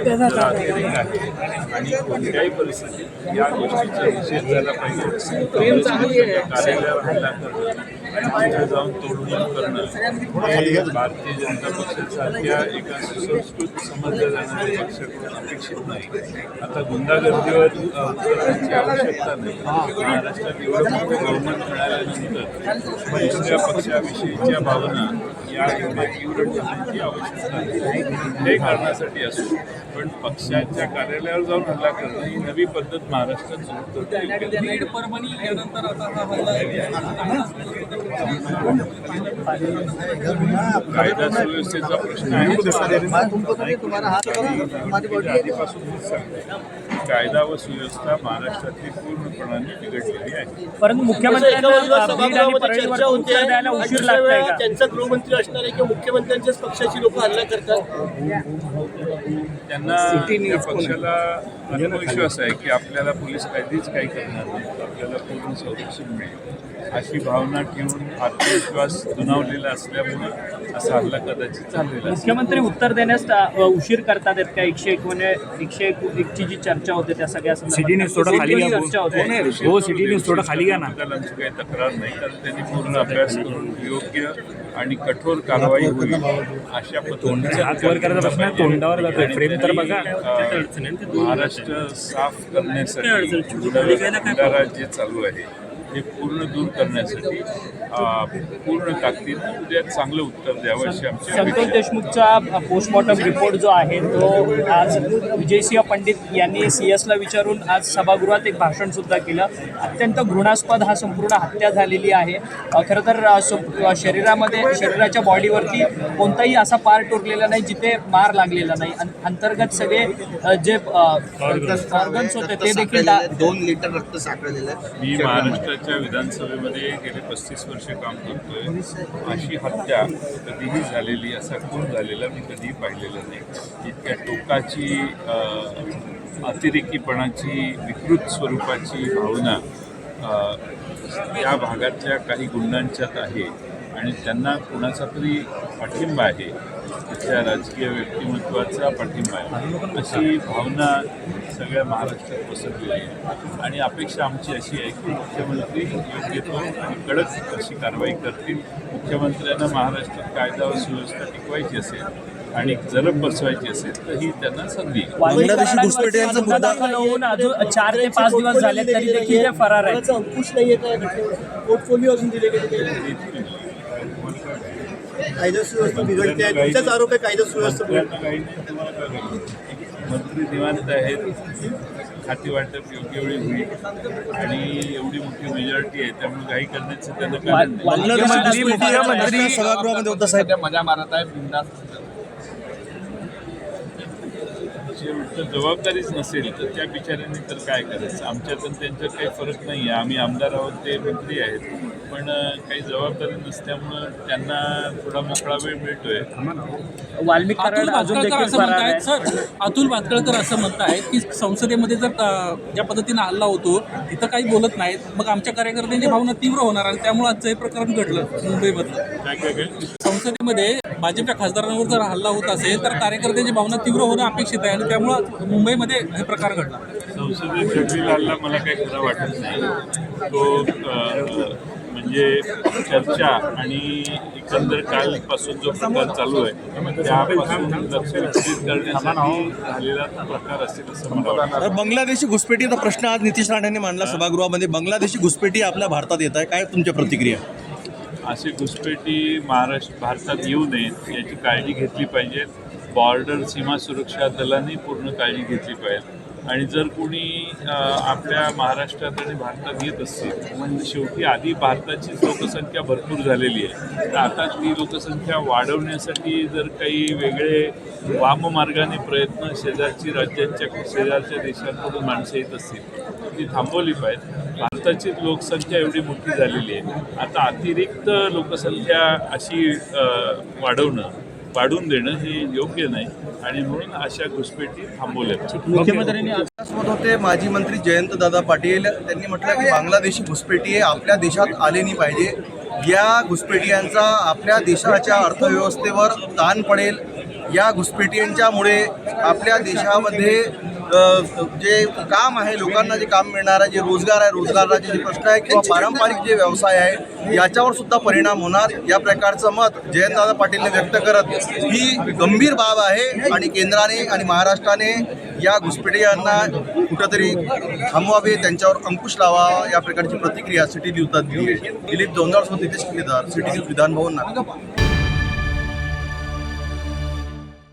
आणि कोणत्याही परिस्थितीत या गोष्टीचा निषेध झाला पाहिजे. कार्यालयावर हल्ला करणं जाऊन तोडफोड करणं हे भारतीय जनता पक्षासारख्या एका सुसंस्कृत समजल्या जाणाऱ्या पक्षाकडून अपेक्षित नाही. आता गुंडागर्दीवर उतरण्याची आवश्यकता नाही. महाराष्ट्रात एवढं मोठं गव्हर्नमेंट मिळाल्यानंतर दुसऱ्या पक्षाविषयीच्या भावना या ठेवण्याची आवश्यकता नाही. हे करण्यासाठी असो. पण पक्षाच्या कार्यालयावर जाऊन हल्ला करणं ही नवी पद्धत महाराष्ट्रात सुरू कायदा सुव्यवस्थेचा प्रश्न आहे. सांगते. कायदा व सुव्यवस्था महाराष्ट्रातली पूर्णपणाने बिघडलेली आहे. परंतु का? त्यांचा गृहमंत्री असणार आहे किंवा मुख्यमंत्र्यांच्याच पक्षाची लोक हल्ला करतात? त्यांना त्या पक्षाला आत्मविश्वास आहे की आपल्याला पोलीस कायदेच काही करणार नाहीत आपल्याला पूर्ण संरक्षण मिळेल. अशी भावना ठेवून आत्मविश्वास दुणावलेला असल्यामुळं असा हल्ला कदाचित झालेला असेल मुख्यमंत्री उत्तर देण्यास उशीर करतात आहेत का एकशे एक म्हणजे एकशे एक एकची जी चर्चा होते त्या सगळ्या सिटी न्यूज थोडं खाली घ्या. चर्चा होते हो, सिटी न्यूज थोडं खाली घ्या ना. दलांची काही तक्रार नाही कारण त्यांनी पूर्ण अभ्यास करून योग्य आणि कठोर कारवाई होईल अशा पद्धतीने हात वर करायचा प्रश्न आहे, तोंडावर जातोय. फ्रेम तर बघा. महाराष्ट्र साफ करण्यासाठी भंडारा जे चालू आहे ते पूर्ण दूर करण्यासाठी पूर्ण ताकदीनं उद्या चांगलं उत्तर द्यावं अशी आमची संतोष. देशमुखचा पोस्टमॉर्टम रिपोर्ट जो आहे तो आज विजयसिंह पंडित यांनी सी एसला विचारून आज सभागृहात एक भाषण सुद्धा केलं. अत्यंत घृणास्पद हा संपूर्ण हत्या झालेली आहे. खरं तर शरीरामध्ये शरीराच्या बॉडीवरती कोणताही असा पार्ट उरलेला नाही जिथे मार लागलेला नाही. अंतर्गत सगळे जे ऑर्गन्स होते ते देखील दोन लिटर रक्त साखळलेलं आहे मी महाराष्ट्राच्या विधानसभेमध्ये गेले पस्तीस वर्ष काम करतोय. अशी हत्या कधीही झालेली असा खून झालेला मी कधीही पाहिलेला नाही. इतक्या टोकाची अतिरेकीपणाची विकृत स्वरूपाची भावना या भागातल्या काही गुंडांच्यात आहे. आणि त्यांना कुणाचा तरी पाठिंबा आहे. तिथल्या राजकीय व्यक्तिमत्वाचा पाठिंबा आहे. अशी भावना सगळ्या महाराष्ट्रात पसरलेली आहे. आणि अपेक्षा आमची अशी आहे की मुख्यमंत्री योग्य तो आणि कडक अशी कारवाई करतील. मुख्यमंत्र्यांना महाराष्ट्रात कायदा व सुव्यवस्था टिकवायची असेल आणि जलब बसवायची असेल तर ही त्यांना संधी आहे. होऊन अजून चार ते पाच दिवस झाले तरी देखील फरार काय पोर्टफोलिओ अजून दिले गेले. कायदा सुव्यवस्था बिघडते आहे. तुमचाच आरोप आहे कायदा सुव्यवस्था? मंत्री निवांत आहेत. खाती वाटप योग्य वेळी होईल. आणि एवढी मोठी मेजॉरिटी आहे त्यामुळे काही करण्याचं त्यांना कारण नाही. सभागृहामध्ये होता साहेब. मजा मारत आहे जबाबदारीच नसेल तर त्या बिचाऱ्यांनी तर काय करायचं? आमच्यात त्यांच्यात काही फरक नाही आहे आम्ही आमदार आहोत ते मंत्री आहेत. पण काही जबाबदारी नसल्यामुळं त्यांना थोडा मोकळा वेळ मिळतोय. वाल्मिक अतुल कराड अजून भातखळकर देखील असं फरार म्हणतायत आहे. सर अतुल भातखळकर असं म्हणतायत की संसदेमध्ये जर अ, ज्या पद्धतीनं हल्ला होतो तिथं काही बोलत नाहीत. मग आमच्या कार्यकर्त्यांची भावना तीव्र होणार आणि त्यामुळे आजचं हे प्रकरण घडलं मुंबईमधलं. काय काय काय संसदेमध्ये भाजपच्या खासदारांवर जर हल्ला होत असेल तर कार्यकर्त्यांची भावना तीव्र होणं अपेक्षित आहे आणि त्यामुळं मुंबईमध्ये हे प्रकार घडला. संसदेत हल्ला मला काही खरं वाटत नाही. तो अं, म्हणजे चर्चा आणि एकंदर कालपासून जो प्रकार चालू आहे त्यापासून लक्ष विचलित करण्यासाठी झालेला प्रकार असेल असं मला वाटतं. बांगलादेशी घुसपेटीचा प्रश्न आज नितीश राणेंनी मांडला सभागृहामध्ये. बांगलादेशी घुसपेटी आपल्या भारतात येत आहे. काय तुमच्या प्रतिक्रिया? असे घुसपेटी महाराष्ट्र भारतात येऊ नयेत याची काळजी घेतली पाहिजे. बॉर्डर सीमा सुरक्षा दलाने पूर्ण काळजी घेतली पाहिजे. आणि जर कोणी आपल्या महाराष्ट्रात आणि भारतात येत असतील म्हणजे शेवटी आधी भारताचीच लोकसंख्या भरपूर झालेली आहे. तर आता ती लोकसंख्या वाढवण्यासाठी जर काही वेगळे वाममार्गाने प्रयत्न शेजारची राज्यांच्या शेजारच्या देशांमधून माणसं येत असतील तर ती थांबवली पाहिजे भारताची लोकसंख्या एवढी मोठी झालेली आहे. आता अतिरिक्त लोकसंख्या अशी वाढवणं वाढून देणं हे योग्य नाही. आणि म्हणून अशा घुसपेटी थांबवल्या मुख्यमंत्र्यांनी सोबत होते. माजी मंत्री जयंत दादा पाटील त्यांनी म्हटलं की बांगलादेशी घुसपेटी हे आपल्या देशात आले नाही पाहिजे. या घुसपेटियांचा आपल्या देशाच्या अर्थव्यवस्थेवर ताण पडेल. या घुसपेटींच्यामुळे आपल्या देशामध्ये जे काम आहे लोकांना जे काम मिळणार आहे जे रोजगार आहे रोजगाराचे जे प्रश्न आहे किंवा पारंपरिक जे व्यवसाय आहे याच्यावर सुद्धा परिणाम होणार. या प्रकारचं मत जयंतदादा पाटीलने व्यक्त करत ही गंभीर बाब आहे आणि केंद्राने आणि महाराष्ट्राने या घुसपेटीयांना कुठंतरी थांबवावे त्यांच्यावर अंकुश लावा या प्रकारची प्रतिक्रिया सिटी न्यूजला दिली दिलीप दोनदार सोबत नितेश किल्लेदार सिटी न्यूज विधानभवन नागपूर